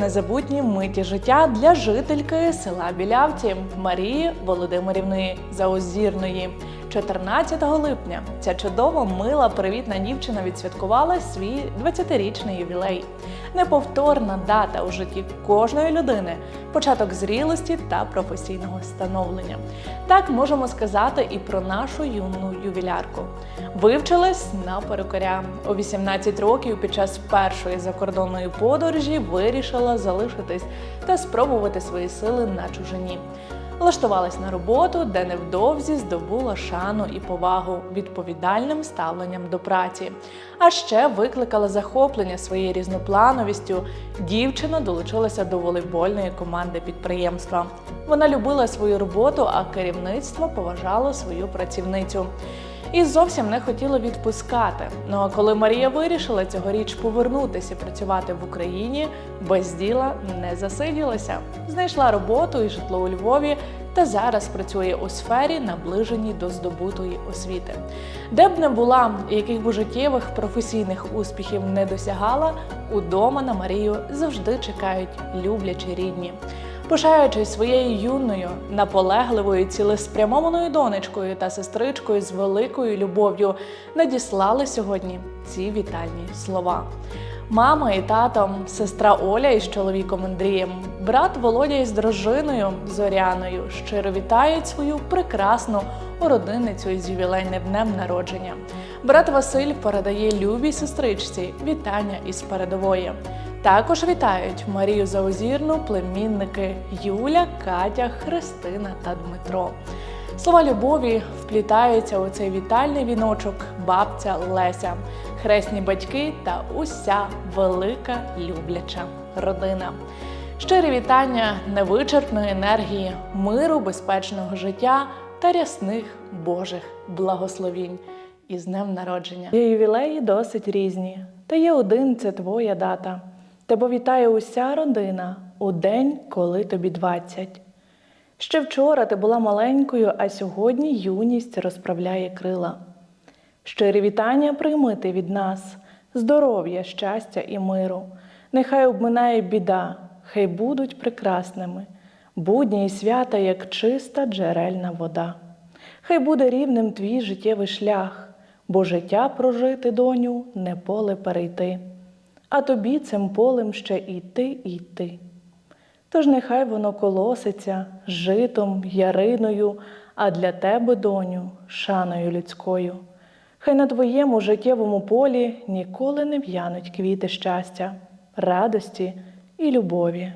незабутні миті життя для жительки села Білявці Марії Володимирівни Заозірної. 14 липня ця чудова, мила, привітна дівчина відсвяткувала свій 20-річний ювілей. Неповторна дата у житті кожної людини, початок зрілості та професійного становлення. Так можемо сказати і про нашу юну ювілярку. Вивчилась на перукаря. У 18 років під час першої закордонної подорожі вирішила залишитись та спробувати свої сили на чужині. Влаштувалась на роботу, де невдовзі здобула шану і повагу відповідальним ставленням до праці. А ще викликала захоплення своєю різноплановістю. Дівчина долучилася до волейбольної команди підприємства. Вона любила свою роботу, а керівництво поважало свою працівницю. І зовсім не хотіла відпускати. Ну а коли Марія вирішила цьогоріч повернутися працювати в Україні, без діла не засиділася. Знайшла роботу і житло у Львові та зараз працює у сфері, наближеній до здобутої освіти. Де б не була, яких би життєвих професійних успіхів не досягала, удома на Марію завжди чекають люблячі рідні. Пишаючись своєю юною, наполегливою, цілеспрямованою донечкою та сестричкою з великою любов'ю, надіслали сьогодні ці вітальні слова. Мама і тато, сестра Оля із чоловіком Андрієм, брат Володя із дружиною Зоряною щиро вітають свою прекрасну родинницю із ювілейним днем народження. Брат Василь передає любій сестричці вітання із передової. Також вітають Марію Заозірну, племінники Юля, Катя, Христина та Дмитро. Слова любові вплітаються у цей вітальний віночок бабця Леся, хресні батьки та уся велика любляча родина. Щирі вітання невичерпної енергії, миру, безпечного життя та рясних Божих благословінь із днем народження. Є ювілеї досить різні, та є один це твоя дата. Тебе вітає уся родина у день, коли тобі 20. Ще вчора ти була маленькою, а сьогодні юність розправляє крила. Щирі вітання прийми ти від нас, здоров'я, щастя і миру. Нехай обминає біда, хай будуть прекрасними, будні і свята, як чиста джерельна вода. Хай буде рівним твій життєвий шлях, бо життя прожити, доню, не поле перейти, а тобі цим полем ще йти і йти. Тож нехай воно колоситься житом, яриною, а для тебе, доню, шаною людською. Хай на твоєму життєвому полі ніколи не в'януть квіти щастя, радості і любові.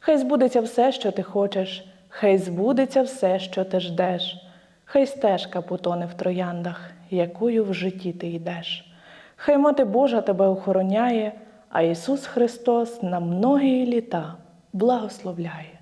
Хай збудеться все, що ти хочеш, хай збудеться все, що ти ждеш, хай стежка потоне в трояндах, якою в житті ти йдеш. Хай мати Божа тебе охороняє, а Ісус Христос на многії літа благословляє.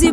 Друзі